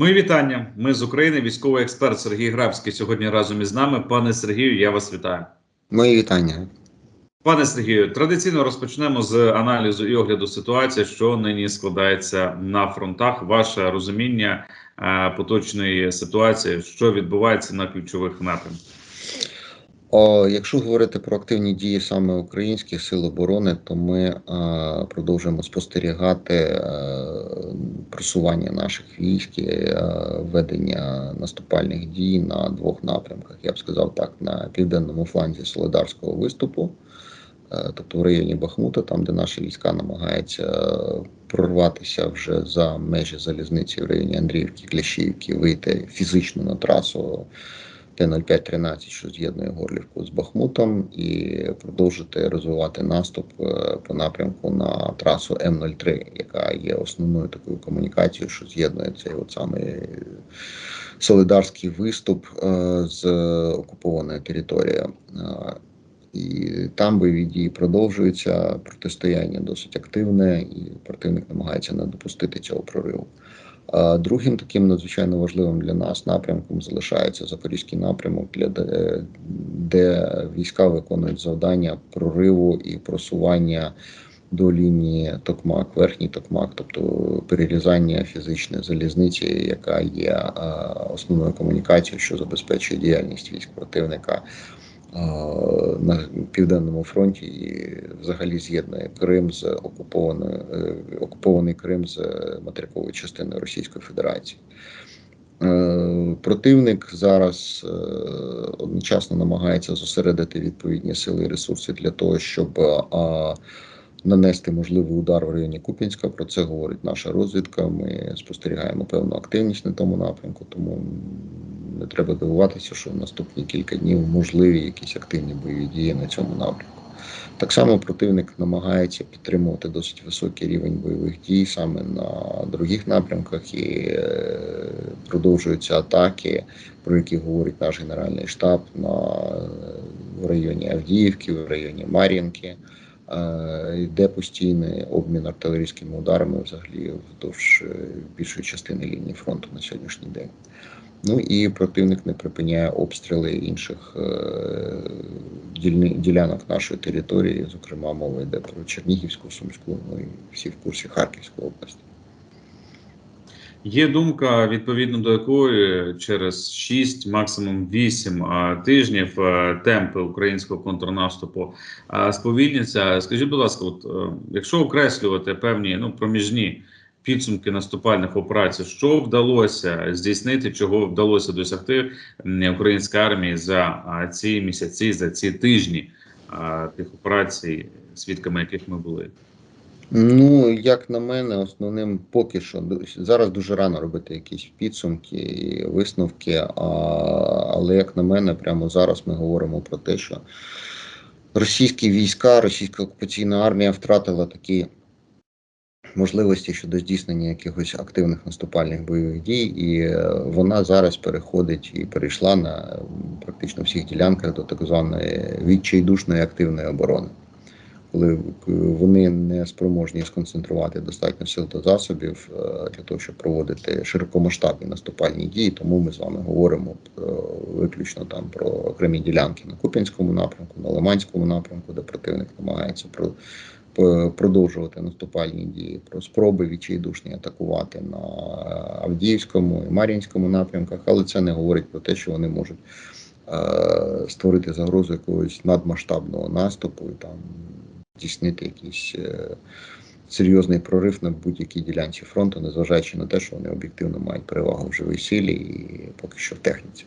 Мої вітання. Ми з України. Військовий експерт Сергій Грабський сьогодні разом із нами. Пане Сергію, я вас вітаю. Мої вітання. Пане Сергію, традиційно розпочнемо з аналізу і огляду ситуації, що нині складається на фронтах. Ваше розуміння е, поточної ситуації, що відбувається на ключових напрямках. Якщо говорити про активні дії саме українських сил оборони, то ми е, продовжуємо спостерігати е, просування наших військ, е, ведення наступальних дій на двох напрямках. Я б сказав так: на південному фланзі Солидарського виступу, е, тобто в районі Бахмута, там де наші війська намагаються прорватися вже за межі залізниці в районі Андріївки, Клящівки, вийти фізично на трасу. Т-0513, що з'єднує Горлівку з Бахмутом, і продовжити розвивати наступ е, по напрямку на трасу М03, яка є основною такою комунікацією, що з'єднує цей от саме солидарський виступ е, з окупованої території. Е, І там бойові дії продовжуються, протистояння досить активне, і противник намагається не допустити цього прориву. Другим таким надзвичайно важливим для нас напрямком залишається запорізький напрямок, для де, де війська виконують завдання прориву і просування до лінії Токмак, верхній Токмак, тобто перерізання фізичної залізниці, яка є основною комунікацією, що забезпечує діяльність військ противника на південному фронті і взагалі з'єднує Крим з окупованою е, окупований Крим з материковою частиною Російської Федерації. Е, Противник зараз е, одночасно намагається зосередити відповідні сили і ресурси для того, щоб нанести можливий удар в районі Куп'янська. Про це говорить наша розвідка. Ми спостерігаємо певну активність на тому напрямку, тому не треба дивуватися, що в наступні кілька днів можливі якісь активні бойові дії на цьому напрямку. Так само противник намагається підтримувати досить високий рівень бойових дій саме на других напрямках і е, продовжуються атаки, про які говорить наш генеральний штаб на в районі Авдіївки, в районі Мар'їнки. Е, Йде постійний обмін артилерійськими ударами взагалі вздовж е, більшої частини лінії фронту на сьогоднішній день. Ну і противник не припиняє обстріли інших е, ділянок нашої території. Зокрема, мова йде про Чернігівську, Сумську, ну і всі в курсі Харківської області. Є думка, відповідно до якої через 6, максимум 8 тижнів темпи українського контрнаступу а, сповільняться. Скажіть, будь ласка, от е, якщо окреслювати певні ну проміжні підсумки наступальних операцій, що вдалося здійснити, чого вдалося досягти українській армії за ці місяці, за ці тижні тих операцій, свідками яких ми були? Ну, як на мене, основним поки що зараз дуже рано робити якісь підсумки і висновки. А, але як на мене, прямо зараз ми говоримо про те, що російські війська, російська окупаційна армія втратила такі можливості щодо здійснення якихось активних наступальних бойових дій, і е, вона зараз переходить і перейшла на практично всіх ділянках до так званої відчайдушної активної оборони коли вони не спроможні сконцентрувати достатньо сил та засобів е, для того, щоб проводити широкомасштабні наступальні дії. Тому ми з вами говоримо виключно там про окремі ділянки на Куп'янському напрямку, на Лиманському напрямку, де противник намагається про. Продовжувати наступальні дії про спроби відчайдушні атакувати на Авдіївському і Мар'їнському напрямках, але це не говорить про те, що вони можуть е, створити загрозу якогось надмасштабного наступу і там здійснити якийсь е, серйозний прорив на будь-якій ділянці фронту, незважаючи на те, що вони об'єктивно мають перевагу в живій силі і поки що в техніці.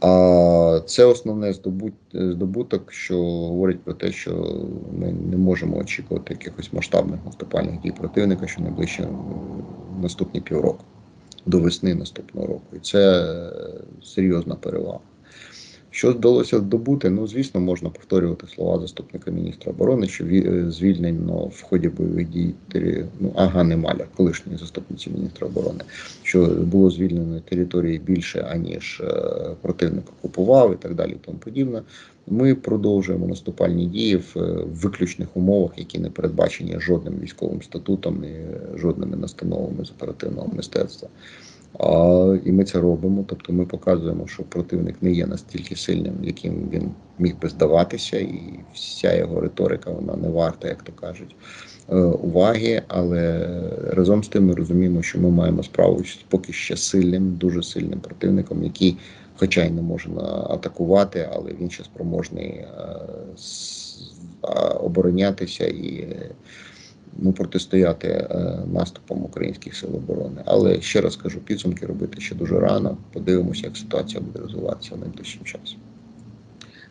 А це основне здобуток, що говорить про те, що ми не можемо очікувати якихось масштабних наступальних дій противника, що найближче наступні півроку до весни наступного року. І це е, серйозна перевага. Що вдалося здобути? Ну, звісно, можна повторювати слова заступника міністра оборони, що е, звільнено в ході бойових дій ну, Агани Маля, колишньої заступниці міністра оборони, що було звільнено території більше, аніж е, противник окупував і так далі, і тому подібне. Ми продовжуємо наступальні дії в е, виключних умовах, які не передбачені жодним військовим статутом і жодними настановами з оперативного мистецтва. А, і ми це робимо. Тобто ми показуємо, що противник не є настільки сильним, яким він міг би здаватися, і вся його риторика вона не варта, як то кажуть, е, уваги. Але разом з тим ми розуміємо, що ми маємо справу з поки ще сильним, дуже сильним противником, який, хоча й не може на- атакувати, але він ще спроможний е, оборонятися і. Ну, протистояти е, наступам українських сил оборони. Але ще раз кажу, підсумки робити ще дуже рано. Подивимося, як ситуація буде розвиватися в найближчим часом.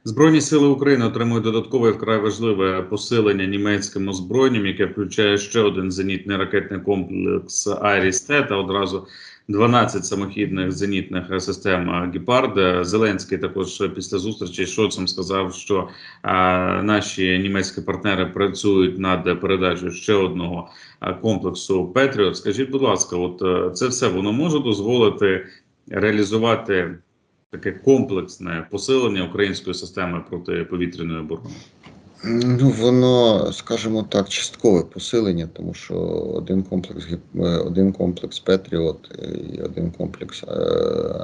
Збройні сили України отримують додаткове вкрай важливе посилення німецьким озброєнням, яке включає ще один зенітний ракетний комплекс Айріс-Т та одразу 12 самохідних зенітних систем Гепард. Зеленський також після зустрічі з Шольцем сказав, що а, наші німецькі партнери працюють над передачею ще одного комплексу Петріот. Скажіть, будь ласка, от е, це все воно може дозволити реалізувати таке комплексне посилення української системи протиповітряної оборони. Ну, воно, скажімо так, часткове посилення, тому що один комплекс е, один комплекс Петріот е, і один комплекс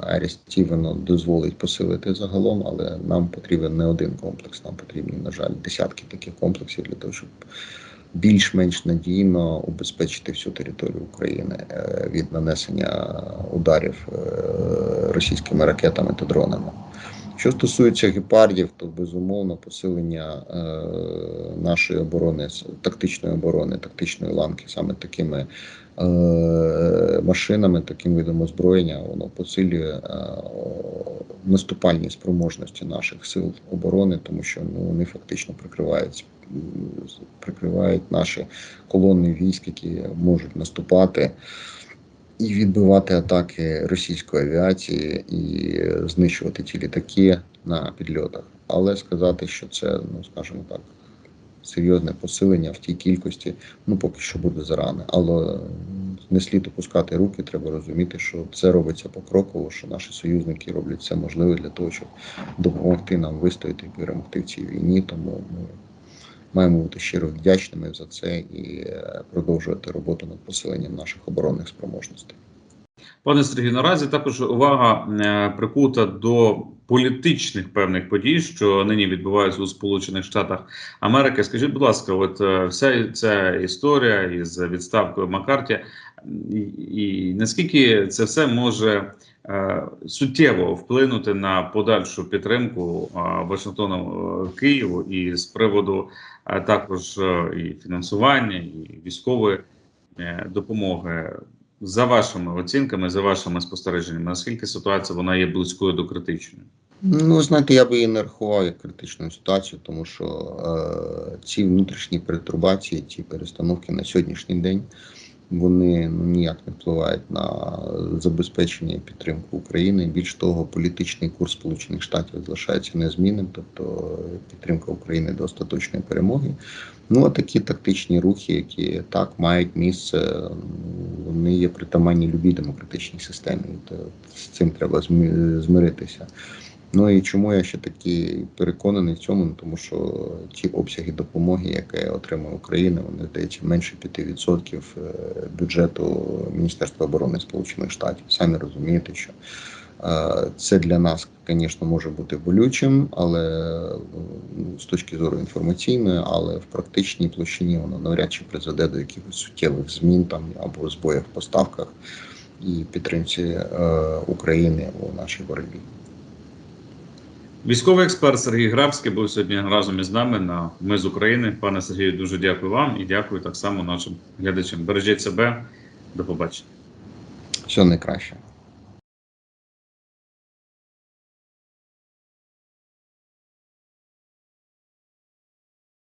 Арісті воно дозволить посилити загалом, але нам потрібен не один комплекс, нам потрібні, на жаль, десятки таких комплексів для того, щоб більш-менш надійно убезпечити всю територію України е, від нанесення ударів е, російськими ракетами та дронами. Що стосується гепардів, то безумовно посилення е, нашої оборони, тактичної оборони, тактичної ланки саме такими е, машинами, таким видом озброєння, воно посилює е, наступальні спроможності наших сил оборони, тому що ну, вони фактично прикривають, прикривають наші колони військ, які можуть наступати і відбивати атаки російської авіації і знищувати ті літаки на підльотах. Але сказати, що це, ну скажімо так, серйозне посилення в тій кількості, ну поки що буде зарано. Але не слід опускати руки, треба розуміти, що це робиться покроково, що наші союзники роблять все можливе для того, щоб допомогти нам вистояти і перемогти в цій війні. Тому ми маємо бути щиро вдячними за це і е, продовжувати роботу над посиленням наших оборонних спроможностей. Пане Сергію, наразі також увага е, прикута до політичних певних подій, що нині відбуваються у Сполучених Штатах Америки. Скажіть, будь ласка, от е, вся ця історія із відставкою Маккарті, і, і наскільки це все може е, суттєво вплинути на подальшу підтримку е, Вашингтоном е, Києву і з приводу е, також е, і фінансування, і військової е, допомоги за вашими оцінками, за вашими спостереженнями, наскільки ситуація вона є близькою до критичної? Ну, знаєте, я би її не рахував як критичну ситуацію, тому що е, ці внутрішні перетурбації, ці перестановки на сьогоднішній день, вони ну, ніяк не впливають на забезпечення і підтримку України. Більш того, політичний курс Сполучених Штатів залишається незмінним, тобто підтримка України до остаточної перемоги. Ну, а такі тактичні рухи, які так мають місце, вони є притаманні любій демократичній системі. То з цим треба зми- змиритися. Ну і чому я ще такий переконаний в цьому? Ну, Тому що ті обсяги допомоги, яке отримує Україна, вони здається менше 5% е, бюджету Міністерства оборони Сполучених Штатів. Самі розумієте, що е, це для нас, звісно, може бути болючим, але ну, з точки зору інформаційної, але в практичній площині воно навряд чи призведе до якихось суттєвих змін там або збоїв в поставках і підтримці е, України у нашій боротьбі. Військовий експерт Сергій Грабський був сьогодні разом із нами на Ми з України. Пане Сергію, дуже дякую вам і дякую так само нашим глядачам. Бережіть себе. До побачення. Все найкраще.